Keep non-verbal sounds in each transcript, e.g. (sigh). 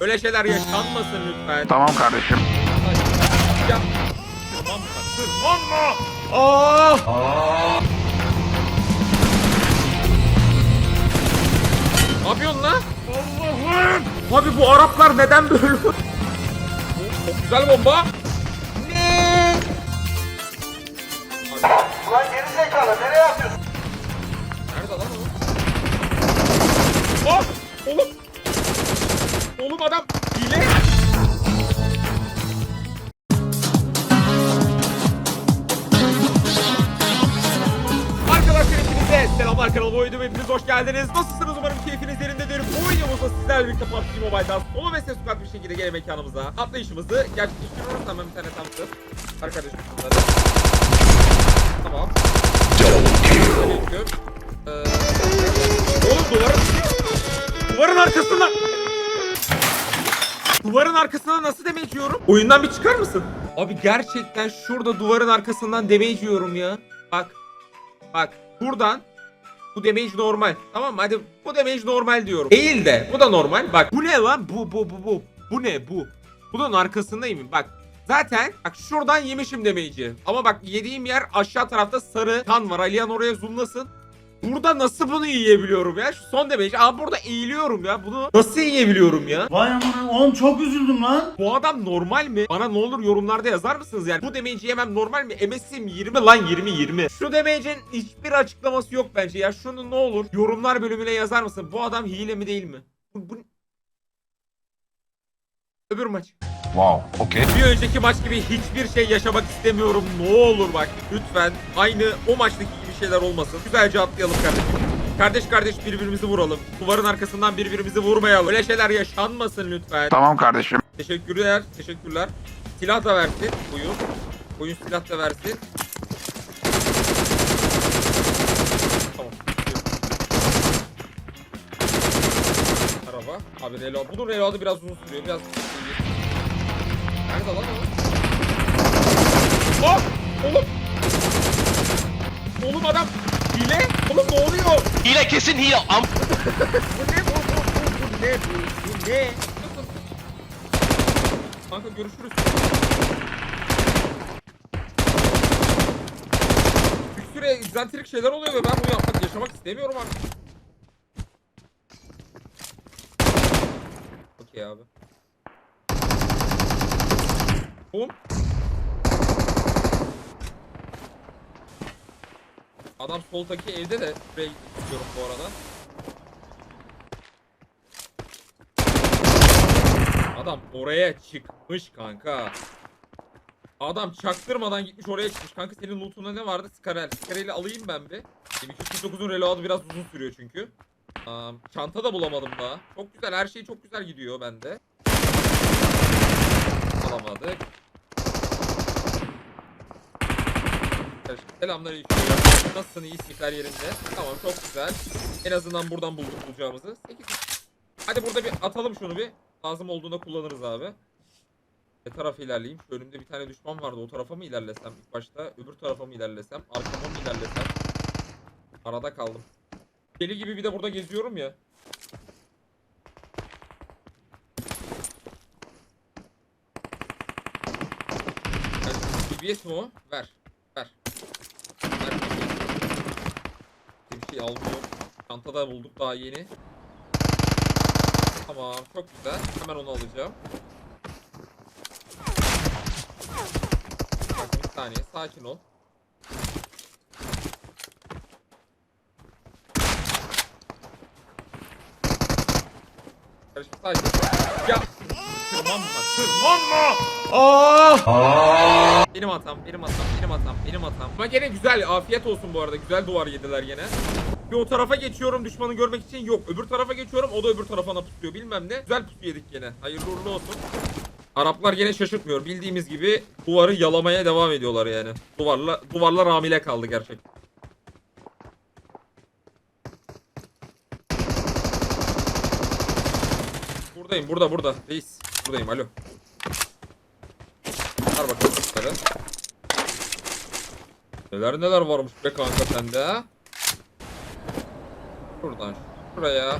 Öyle şeyler yaşanmasın lütfen. Tamam kardeşim. Ya. Tırmanma. Tırmanma. Aa! Ne yapıyorsun lan? Allah'ım! Abi bu Araplar neden böyle? Çok güzel bomba. Ne? Ulan geri zekalı nereye atıyorsun? Nerede lan o? Ah! Oğlum! Oğlum adam hile! Arkadaşlar hepinize selamlar kanalıma uyudum hepiniz hoş geldiniz. Nasılsınız umarım keyfiniz yerindedir. Bu videomuzda sizlerle birlikte PUBG Mobile'dan solo ve ses bir şekilde gene mekanımıza atlayışımızı gerçekleştiriyoruz. Hemen bir tane tamsız. Arkadaşım bunları. Tamam. Aleyküm. Ee, oğlum duvarın... Duvarın arkasından... Duvarın arkasından nasıl damage yiyorum? Oyundan bir çıkar mısın? Abi gerçekten şurada duvarın arkasından damage yiyorum ya. Bak. Bak. Buradan bu damage normal. Tamam mı? Hadi bu damage normal diyorum. Değil de. Bu da normal. Bak. Bu ne lan? Bu bu bu bu. Bu ne bu? Bunun arkasındayım. Bak. Zaten bak şuradan yemişim damage'i. Ama bak yediğim yer aşağı tarafta sarı kan var. Aliyan oraya zoomlasın. Burada nasıl bunu yiyebiliyorum ya? Şu son damage. Aa burada eğiliyorum ya. Bunu nasıl yiyebiliyorum ya? Vay amına oğlum çok üzüldüm lan. Bu adam normal mi? Bana ne olur yorumlarda yazar mısınız yani? Bu damage'i yemem normal mi? MS'im 20 lan 20 20. Şu damage'in hiçbir açıklaması yok bence ya. Şunu ne olur yorumlar bölümüne yazar mısın? Bu adam hile mi değil mi? Bu, bu... Öbür maç. Wow. Okay. Bir önceki maç gibi hiçbir şey yaşamak istemiyorum. Ne olur bak lütfen aynı o maçtaki gibi şeyler olmasın. Güzelce atlayalım kardeşim. Kardeş kardeş birbirimizi vuralım. Duvarın arkasından birbirimizi vurmayalım. Öyle şeyler yaşanmasın lütfen. Tamam kardeşim. Teşekkürler, teşekkürler. Silah da versin oyun. Oyun silah da versin. Tamam. Araba. Abi reload. Bunun reload'u biraz uzun sürüyor. Biraz Nerede lan o? Oh! Oğlum! Oğlum adam hile. Oğlum ne oluyor? Hile kesin hile. Am Bu ne bu bu bu bu ne bu bu ne? Kanka görüşürüz. Bir süre egzantrik şeyler oluyor ve ben bunu yapmak, yaşamak istemiyorum artık. Okey abi. Bum. Adam soldaki evde de buraya gidiyorum bu arada. Adam oraya çıkmış kanka. Adam çaktırmadan gitmiş oraya çıkmış. Kanka senin lootunda ne vardı? Skarel. Skarel'i alayım ben bir. M249'un reload'u biraz uzun sürüyor çünkü. Aa, çanta da bulamadım daha. Çok güzel. Her şey çok güzel gidiyor bende. Alamadık. Selamünaleyküm. Nasılsın? İyi sifler yerinde. Tamam çok güzel. En azından buradan bulduk bulacağımızı. 8 Hadi burada bir atalım şunu bir. Lazım olduğunda kullanırız abi. Ne tarafa ilerleyeyim? Şu önümde bir tane düşman vardı. O tarafa mı ilerlesem ilk başta? Öbür tarafa mı ilerlesem? Arkama mı ilerlesem? Arada kaldım. Deli gibi bir de burada geziyorum ya. BBS mi o? Ver. Ver BBS. Şey almıyor. Çantada bulduk daha yeni. Tamam çok güzel. Hemen onu alacağım. Bakın bir saniye sakin ol. Karışık sakin. Ya tırmanma tırmanma. Aa! Benim hatam, benim hatam, benim hatam, benim hatam. Ama gene güzel, afiyet olsun bu arada. Güzel duvar yediler gene. Bir o tarafa geçiyorum düşmanı görmek için yok. Öbür tarafa geçiyorum o da öbür tarafına pusuyor bilmem ne. Güzel pusu yedik gene. Hayırlı uğurlu olsun. Araplar gene şaşırtmıyor. Bildiğimiz gibi duvarı yalamaya devam ediyorlar yani. Duvarla duvarlar hamile kaldı gerçekten. Buradayım burada burada. Reis. Buradayım alo. Ver bakalım bunları. Neler neler varmış be kanka sende ha. Şuradan şuraya.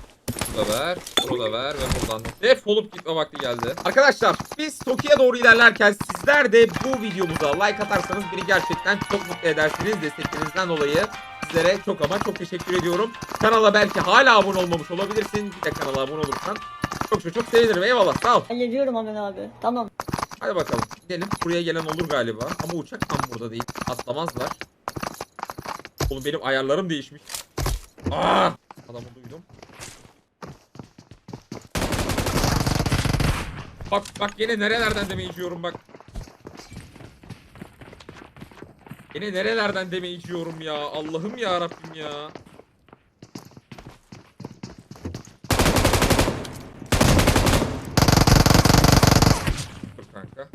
Bunu da ver. Bunu da ver ve buradan defolup gitme vakti geldi. Arkadaşlar biz Toki'ye doğru ilerlerken sizler de bu videomuza like atarsanız beni gerçekten çok mutlu edersiniz. Desteklerinizden dolayı sizlere çok ama çok teşekkür ediyorum. Kanala belki hala abone olmamış olabilirsin. Bir de kanala abone olursan çok çok çok sevinirim. Eyvallah sağ ol. Hallediyorum hemen abi. Tamam. Hadi bakalım. Gidelim. Buraya gelen olur galiba. Ama uçak tam burada değil. Atlamazlar. Oğlum benim ayarlarım değişmiş. Aa! Adamı duydum. Bak bak yine nerelerden deme içiyorum bak. Yine nerelerden deme içiyorum ya. Allah'ım ya Rabbim ya. Dur kanka.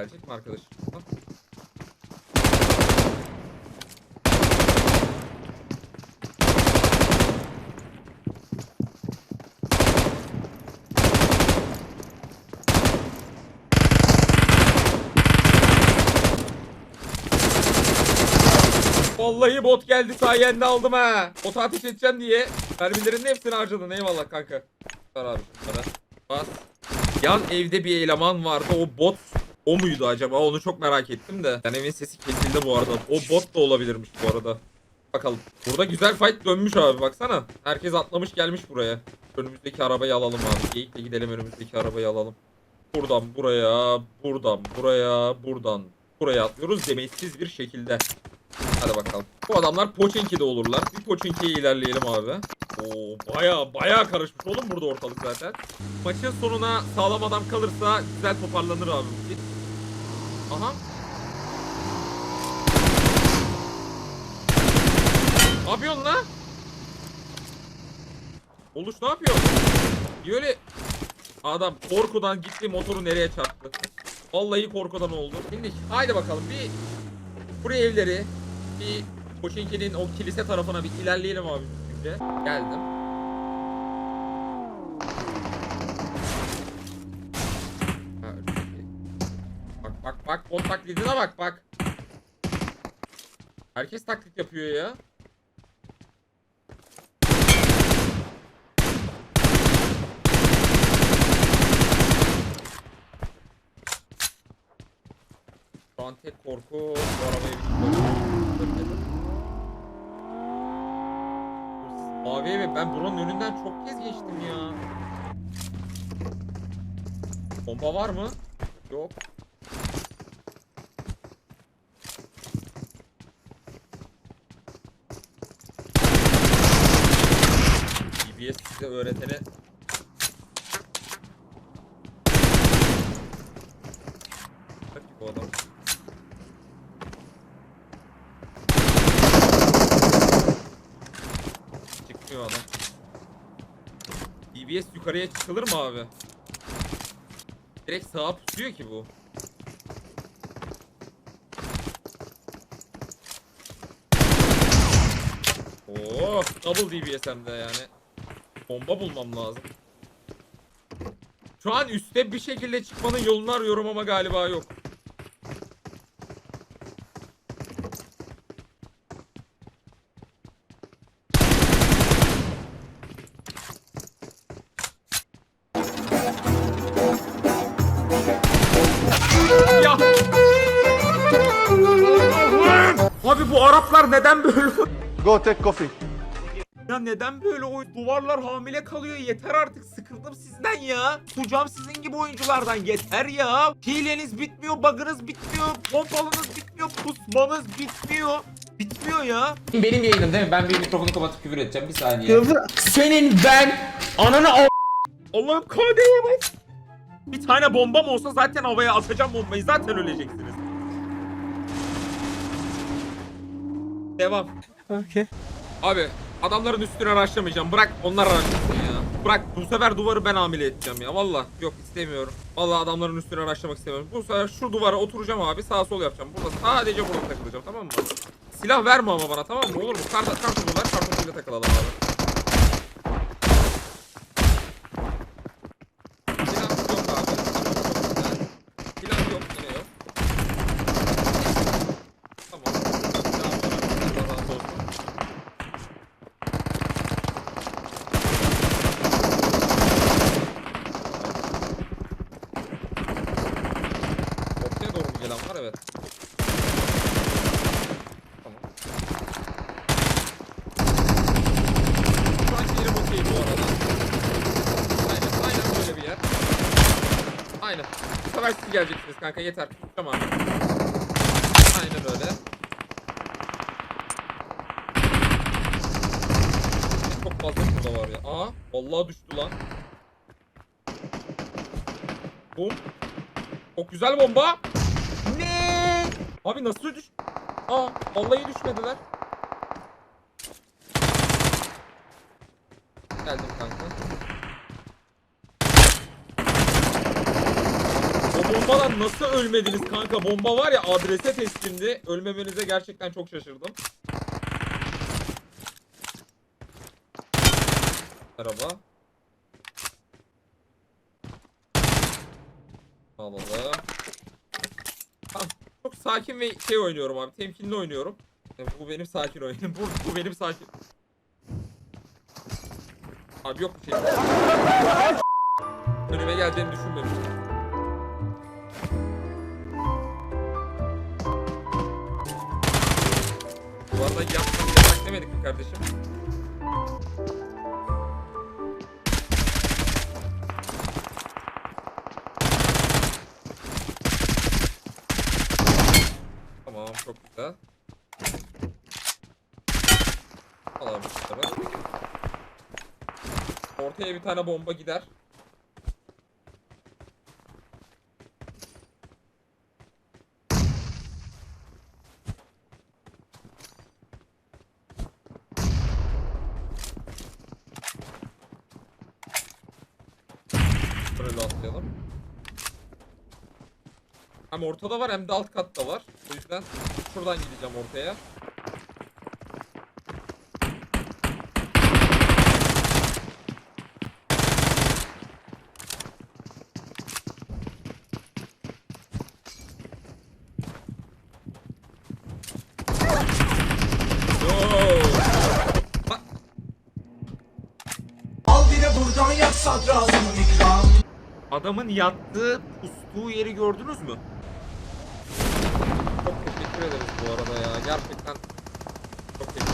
Gelecek mi arkadaşım? Vallahi bot geldi sayende aldım ha. Bot ateş edeceğim diye. Mermilerin hepsini harcadın eyvallah kanka. Bas. Yan evde bir eleman vardı o bot o muydu acaba onu çok merak ettim de. Yani evin sesi kesildi bu arada. O bot da olabilirmiş bu arada. Bakalım. Burada güzel fight dönmüş abi baksana. Herkes atlamış gelmiş buraya. Önümüzdeki arabayı alalım abi. Geyikle gidelim önümüzdeki arabayı alalım. Buradan buraya, buradan buraya, buradan buraya atlıyoruz demeçsiz bir şekilde. Hadi bakalım. Bu adamlar Pochinki'de olurlar. Bir Pochinki'ye ilerleyelim abi. Oo baya baya karışmış oğlum burada ortalık zaten. Maçın sonuna sağlam adam kalırsa güzel toparlanır abi. Aha. Ne yapıyorsun lan? Oluş ne yapıyor? Niye öyle Adam korkudan gitti motoru nereye çarptı? Vallahi korkudan oldu. Şimdi haydi bakalım bir buraya evleri bir Koşinki'nin o kilise tarafına bir ilerleyelim abi düzgünce. Geldim. Bak bak o taklidine bak bak. Herkes taklit yapıyor ya. Şu an tek korku bu arabaya bir Mavi eve ben buranın önünden çok kez geçtim ya. Bomba var mı? Yok. DBS size öğretene adam. DBS yukarıya çıkılır mı abi? Direkt sağa pusuyor ki bu. Oo, double DBS hem de yani. Bomba bulmam lazım. Şu an üste bir şekilde çıkmanın yolunu arıyorum ama galiba yok. Ya. Abi bu Araplar neden böyle? Go take coffee. Ya neden böyle oy duvarlar hamile kalıyor yeter artık sıkıldım sizden ya. Kucam sizin gibi oyunculardan yeter ya. Hileniz bitmiyor, bug'ınız bitmiyor, pompalınız bitmiyor, pusmanız bitmiyor. Bitmiyor ya. Benim yayınım değil mi? Ben bir mikrofonu kapatıp küfür edeceğim. Bir saniye. Senin ben ananı al... Allah'ım KD'ye bak. Bir tane bombam olsa zaten havaya atacağım bombayı zaten öleceksiniz. Devam. Okay. Abi adamların üstüne araştırmayacağım. Bırak onlar araştırsın ya. Bırak bu sefer duvarı ben hamile edeceğim ya. Valla yok istemiyorum. Valla adamların üstüne araştırmak istemiyorum. Bu sefer şu duvara oturacağım abi. Sağ sol yapacağım. Burada sadece burada takılacağım tamam mı? Silah verme ama bana tamam mı? Olur mu? Kart, kartopu ver. Kartopuyla takılalım abi. Silah yok abi. Silah yok yine yok. sefer siz geleceksiniz kanka yeter. Tamam. Aynen öyle. Çok fazla burada var ya. Aa, vallahi düştü lan. Bum. Çok güzel bomba. Ne? Abi nasıl düş? Aa, vallahi düşmediler. Geldim kanka. O bombadan nasıl ölmediniz kanka? Bomba var ya adrese teskindi. Ölmemenize gerçekten çok şaşırdım. Merhaba. Alalım. Çok sakin ve şey oynuyorum abi. Temkinli oynuyorum. Bu benim sakin oyunum. Bu, bu benim sakin. Abi yok bir şey. Önüme geleceğini düşünmemiştim. Bu arada yapmanı yasak demedik mi kardeşim? Tamam çok güzel. Al abi bunları. Ortaya bir tane bomba gider. Böyle atlayalım. Hem ortada var hem de alt katta var. O yüzden şuradan gideceğim ortaya. Adamın yattığı, pustuğu yeri gördünüz mü? Arada ya. Gerçekten çok ederim.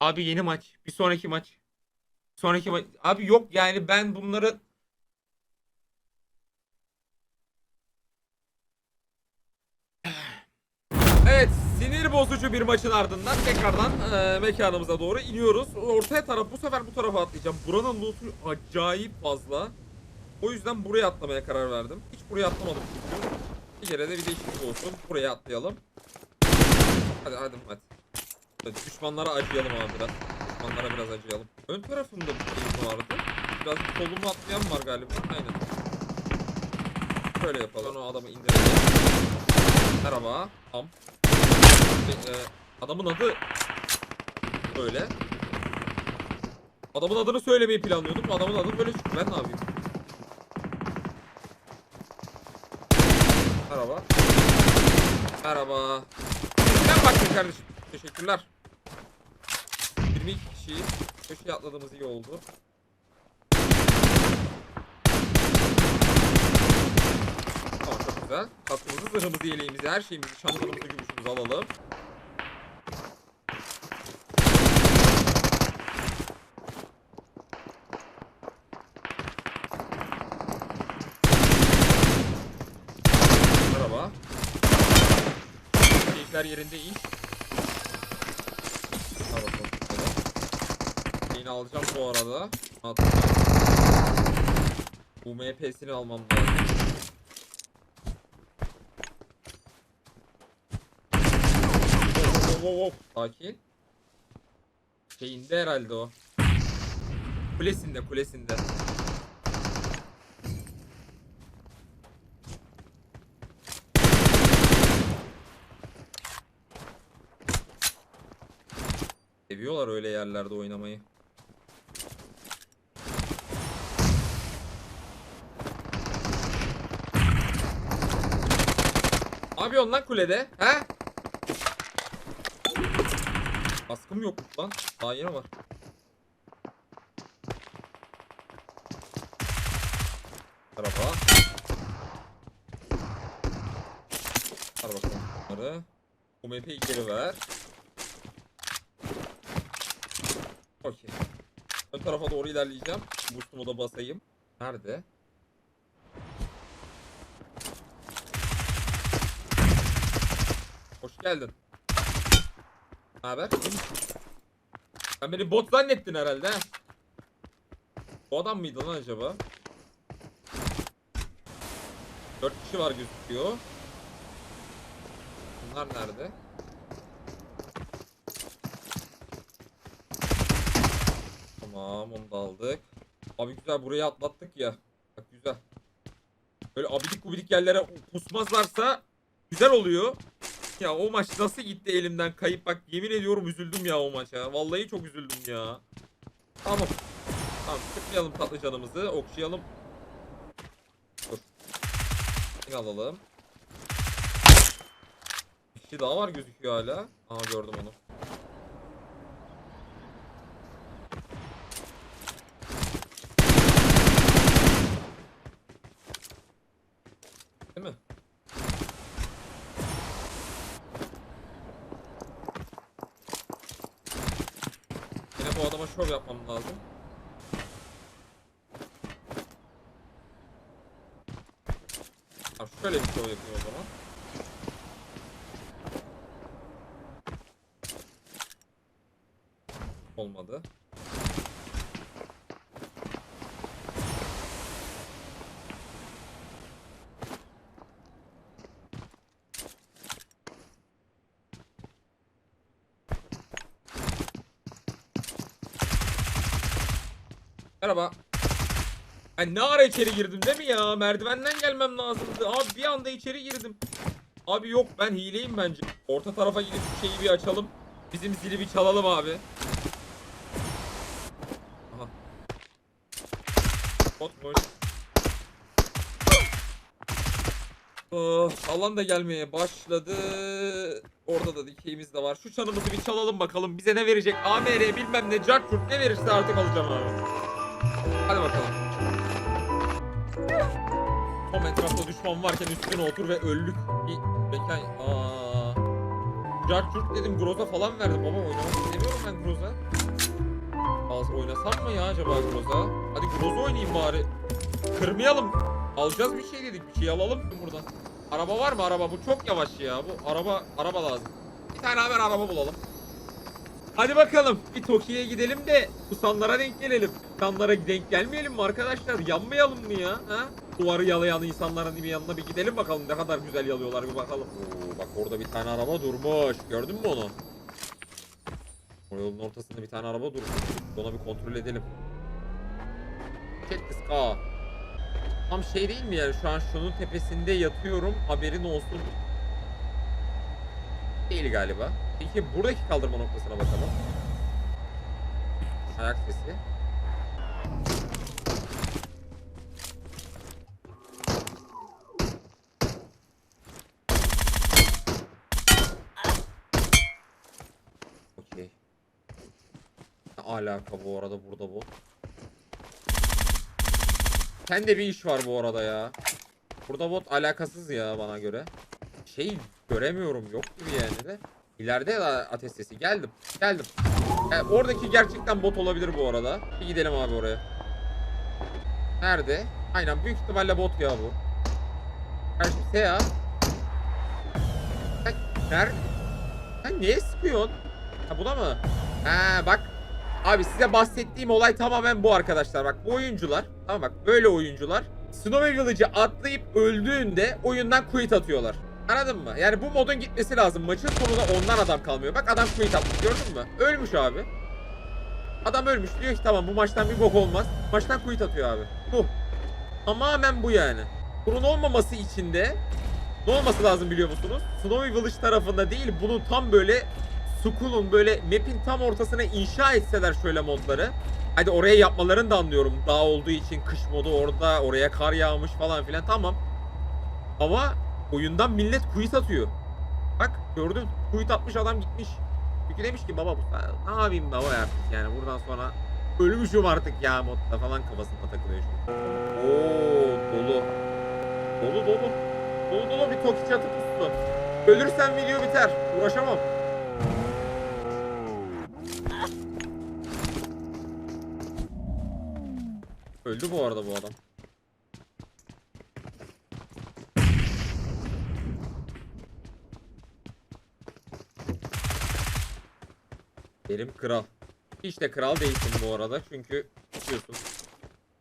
Abi yeni maç. Bir sonraki maç. Bir sonraki maç. Abi yok yani ben bunları sinir bozucu bir maçın ardından tekrardan eee, mekanımıza doğru iniyoruz. Ortaya taraf bu sefer bu tarafa atlayacağım. Buranın loot'u acayip fazla. O yüzden buraya atlamaya karar verdim. Hiç buraya atlamadım çünkü. Bir kere de bir değişiklik olsun. Buraya atlayalım. Hadi hadi hadi. Evet, düşmanlara acıyalım abi biraz. Düşmanlara biraz acıyalım. Ön tarafımda bir şey vardı. Biraz kolumu atlayan var galiba. Aynen. Şöyle yapalım. O adamı indirelim. Merhaba. Tam. E, adamın adı böyle. Adamın adını söylemeyi planlıyordum. Adamın adı böyle çıktı. Ben ne yapayım? Merhaba. Merhaba. Ben baktım kardeşim. Teşekkürler. 22 kişiyi köşeye atladığımız iyi oldu. Tamam çok güzel. Kaskımızı, zırhımızı, yeleğimizi, her şeyimizi, şamdanımızı, gümüşümüzü alalım. Merhaba. Keyifler yerinde iyi. Al alacağım bu arada. Bu MP'sini almam lazım. Hop hop. Sakin. Şeyinde herhalde o. Kulesinde kulesinde. Seviyorlar öyle yerlerde oynamayı. Yapıyorsun lan kulede? He? Baskım yok lan. Daha yeni var. Merhaba. Olmadı. UMP'yi geri ver. Okey. Ön tarafa doğru ilerleyeceğim. Boost'umu da basayım. Nerede? Hoş geldin. Ne haber? Sen beni bot zannettin herhalde ha? Bu adam mıydı lan acaba? Dört kişi var gözüküyor. Bunlar nerede? Tamam onu da aldık. Abi güzel burayı atlattık ya. Bak güzel. Böyle abidik gubidik yerlere pusmazlarsa güzel oluyor. Ya o maç nasıl gitti elimden kayıp bak yemin ediyorum üzüldüm ya o maça. Vallahi çok üzüldüm ya. Tamam. Tamam sıkmayalım tatlı canımızı. Okşayalım. Dur. Alalım. Bir kişi daha var gözüküyor hala. Aha gördüm onu. Değil mi? Yine bu adama şov yapmam lazım. Tamam şöyle bir şov yapayım o zaman. Olmadı. Merhaba. Ben ne ara içeri girdim değil mi ya? Merdivenden gelmem lazımdı. Abi bir anda içeri girdim. Abi yok ben hileyim bence. Orta tarafa gidip şeyi bir açalım. Bizim zili bir çalalım abi. Botmuş. Oh, alan da gelmeye başladı. Orada da dikeyimiz de var. Şu çanımızı bir çalalım bakalım. Bize ne verecek? AMR bilmem ne. Cartçurt ne verirse artık alacağım abi. Hadi bakalım. Tam etrafta düşman varken üstüne otur ve öldük. Bir mekan... Aa. Cartçurt dedim Groza falan verdi baba oynamak istemiyorum ben Groza. Az oynasam mı ya acaba Groza? Hadi Groza oynayayım bari. Kırmayalım. Alacağız bir şey dedik. Bir şey alalım buradan. Araba var mı araba? Bu çok yavaş ya. Bu araba araba lazım. Bir tane haber araba bulalım. Hadi bakalım. Bir Toki'ye gidelim de Kusanlara denk gelelim. Kusanlara denk gelmeyelim mi arkadaşlar? Yanmayalım mı ya? Ha? Duvarı yalayan insanların bir yanına bir gidelim bakalım ne kadar güzel yalıyorlar bir bakalım. Oo, bak orada bir tane araba durmuş. Gördün mü onu? O yolun ortasında bir tane araba durmuş. Ona bir kontrol edelim. Kettis K. Tam şey değil mi yani şu an şunun tepesinde yatıyorum haberin olsun. Değil galiba. Peki buradaki kaldırma noktasına bakalım. Ayak sesi. Okey. Ne alaka bu arada burada bu? Sende bir iş var bu arada ya. Burada bot alakasız ya bana göre. Şey göremiyorum yok gibi yani de. İleride de ateş sesi geldim. Geldim. Yani oradaki gerçekten bot olabilir bu arada. Bir gidelim abi oraya. Nerede? Aynen büyük ihtimalle bot ya bu. Kardeşim ya. Sen nerede? Sen niye sıkıyorsun? Ha buna mı? Ha bak. Abi size bahsettiğim olay tamamen bu arkadaşlar. Bak bu oyuncular. Tamam bak böyle oyuncular. Snowy Village'ı atlayıp öldüğünde oyundan quit atıyorlar. Anladın mı? Yani bu modun gitmesi lazım. Maçın sonunda ondan adam kalmıyor. Bak adam quit atmış gördün mü? Ölmüş abi. Adam ölmüş diyor ki tamam bu maçtan bir bok olmaz. Maçtan quit atıyor abi. Bu. Tamamen bu yani. Bunun olmaması için de ne olması lazım biliyor musunuz? Snowy Village tarafında değil bunun tam böyle Skull'un böyle map'in tam ortasına inşa etseler şöyle modları. Hadi oraya yapmalarını da anlıyorum. Dağ olduğu için kış modu orada oraya kar yağmış falan filan tamam. Ama oyundan millet quit atıyor. Bak gördün quit atmış adam gitmiş. Çünkü demiş ki baba bu ne yapayım baba artık yani buradan sonra ölmüşüm artık ya modda falan kafasında takılıyor şu. Oo dolu. Dolu dolu. Dolu dolu bir toki çatı pustu. Ölürsem video biter. Uğraşamam. Öldü bu arada bu adam. Benim kral. Hiç de kral değilsin bu arada çünkü pusuyorsun.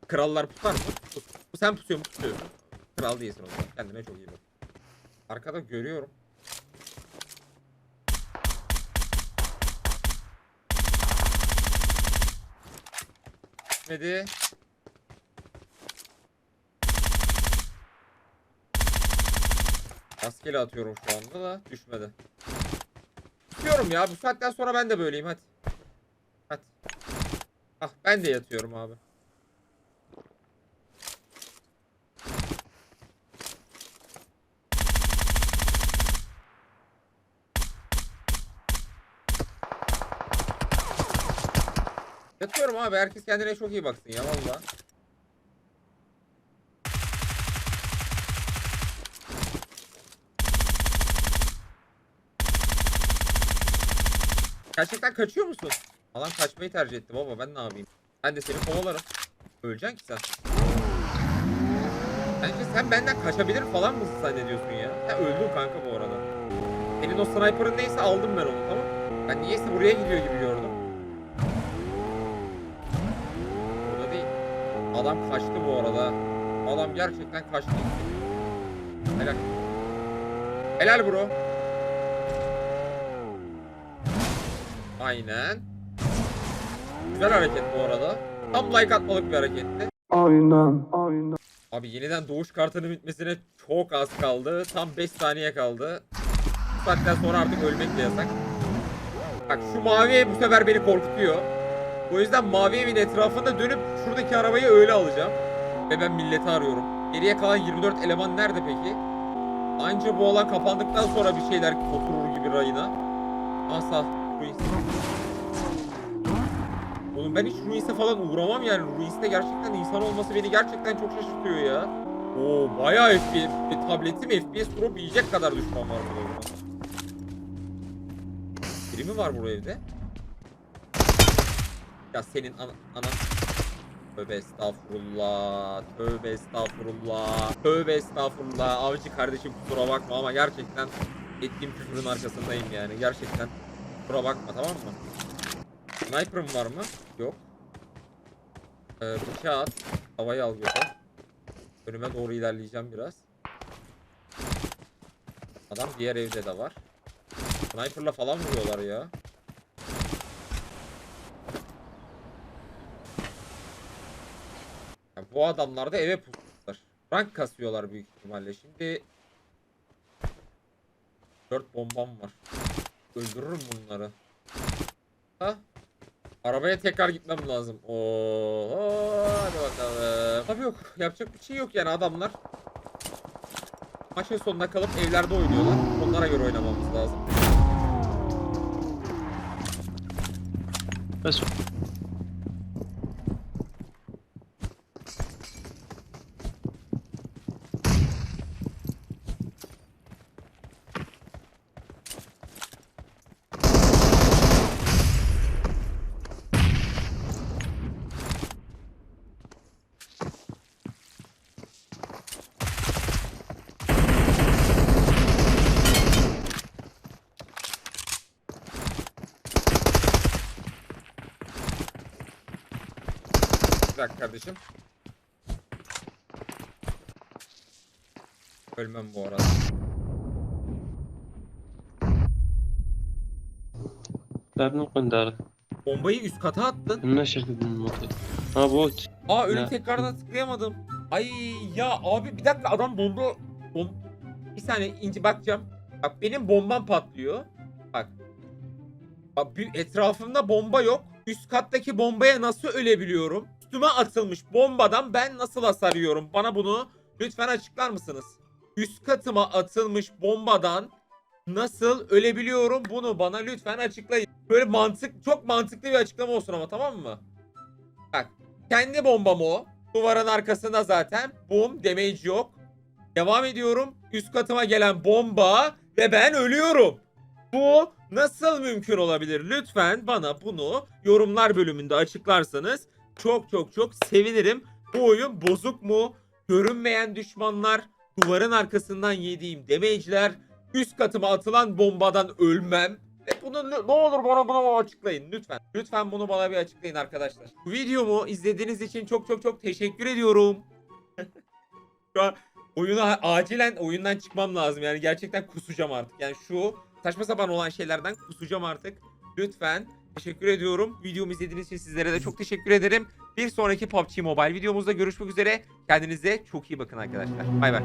Krallar pusar mı? Pus. Sen pusuyor mu? Pusuyorsun. Kral değilsin o zaman. Kendine çok iyi bak. Arkada görüyorum. Gitmedi. Rastgele atıyorum şu anda da düşmedi. Yatıyorum ya bu saatten sonra ben de böyleyim hadi. Hadi. Ah ben de yatıyorum abi. Yatıyorum abi herkes kendine çok iyi baksın ya valla. Gerçekten kaçıyor musun? Alan kaçmayı tercih etti baba ben ne yapayım? Ben de seni kovalarım. Öleceksin ki sen. Bence sen benden kaçabilir falan mısın zannediyorsun ya? Sen öldün kanka bu arada. Senin o sniper'ın neyse aldım ben onu tamam Ben niyeyse buraya gidiyor gibi gördüm. Burada değil. Adam kaçtı bu arada. Adam gerçekten kaçtı. Helal. Helal bro. Aynen. Güzel hareket bu arada. Tam like atmalık bir hareketti. Aynen, aynen. Abi yeniden doğuş kartının bitmesine çok az kaldı. Tam 5 saniye kaldı. Bu saatten sonra artık ölmek de yasak. Bak şu mavi bu sefer beni korkutuyor. O yüzden mavi evin etrafında dönüp şuradaki arabayı öyle alacağım. Ve ben milleti arıyorum. Geriye kalan 24 eleman nerede peki? Anca bu alan kapandıktan sonra bir şeyler oturur gibi rayına. Asa Ruiz. Oğlum ben hiç Ruiz'e falan uğramam yani. Ruiz'de gerçekten insan olması beni gerçekten çok şaşırtıyor ya. Oo bayağı FPS. E, tabletim FPS Pro yiyecek kadar düşman var burada. Biri mi var bu evde? Ya senin ana... ana... Tövbe estağfurullah. Tövbe estağfurullah. Tövbe estağfurullah. Avcı kardeşim kusura bakma ama gerçekten ettiğim küfürün arkasındayım yani. Gerçekten kusura bakma tamam mı? Sniper'ım var mı? Yok. Ee, bıçağı at. Havayı al götür. Önüme doğru ilerleyeceğim biraz. Adam diğer evde de var. Sniper'la falan vuruyorlar ya. Bu adamlar da eve pusmuşlar. Rank kasıyorlar büyük ihtimalle. Şimdi 4 bombam var. Öldürürüm bunları. Ha? Arabaya tekrar gitmem lazım. Oo, hadi bakalım. Tabii yok. Yapacak bir şey yok yani adamlar. Maçın sonuna kalıp evlerde oynuyorlar. Onlara göre oynamamız lazım. Bir dakika kardeşim. Ölmem bu arada. Lämna där. Bombayı üst kata attın. Lämna köket mot Ha bot. Aa ölüm Ne? tekrardan tıklayamadım. Ay ya abi bir dakika adam bomba bom bir saniye ince bakacağım. Bak benim bombam patlıyor. Bak. Bak bir etrafımda bomba yok. Üst kattaki bombaya nasıl ölebiliyorum? Üstüme atılmış bombadan ben nasıl hasar yiyorum? Bana bunu lütfen açıklar mısınız? Üst katıma atılmış bombadan nasıl ölebiliyorum? Bunu bana lütfen açıklayın. Böyle mantık çok mantıklı bir açıklama olsun ama tamam mı? Bak kendi bombam o. Duvarın arkasında zaten. Boom damage yok. Devam ediyorum. Üst katıma gelen bomba ve ben ölüyorum. Bu nasıl mümkün olabilir? Lütfen bana bunu yorumlar bölümünde açıklarsanız çok çok çok sevinirim. Bu oyun bozuk mu? Görünmeyen düşmanlar, duvarın arkasından yediğim damage'ler, üst katıma atılan bombadan ölmem. Ve bunu ne olur bana bunu açıklayın lütfen. Lütfen bunu bana bir açıklayın arkadaşlar. Bu videomu izlediğiniz için çok çok çok teşekkür ediyorum. (laughs) Şu an oyuna acilen oyundan çıkmam lazım. Yani gerçekten kusacağım artık. Yani şu saçma sapan olan şeylerden kusacağım artık. Lütfen teşekkür ediyorum. Videomu izlediğiniz için sizlere de çok teşekkür ederim. Bir sonraki PUBG Mobile videomuzda görüşmek üzere. Kendinize çok iyi bakın arkadaşlar. Bay bay.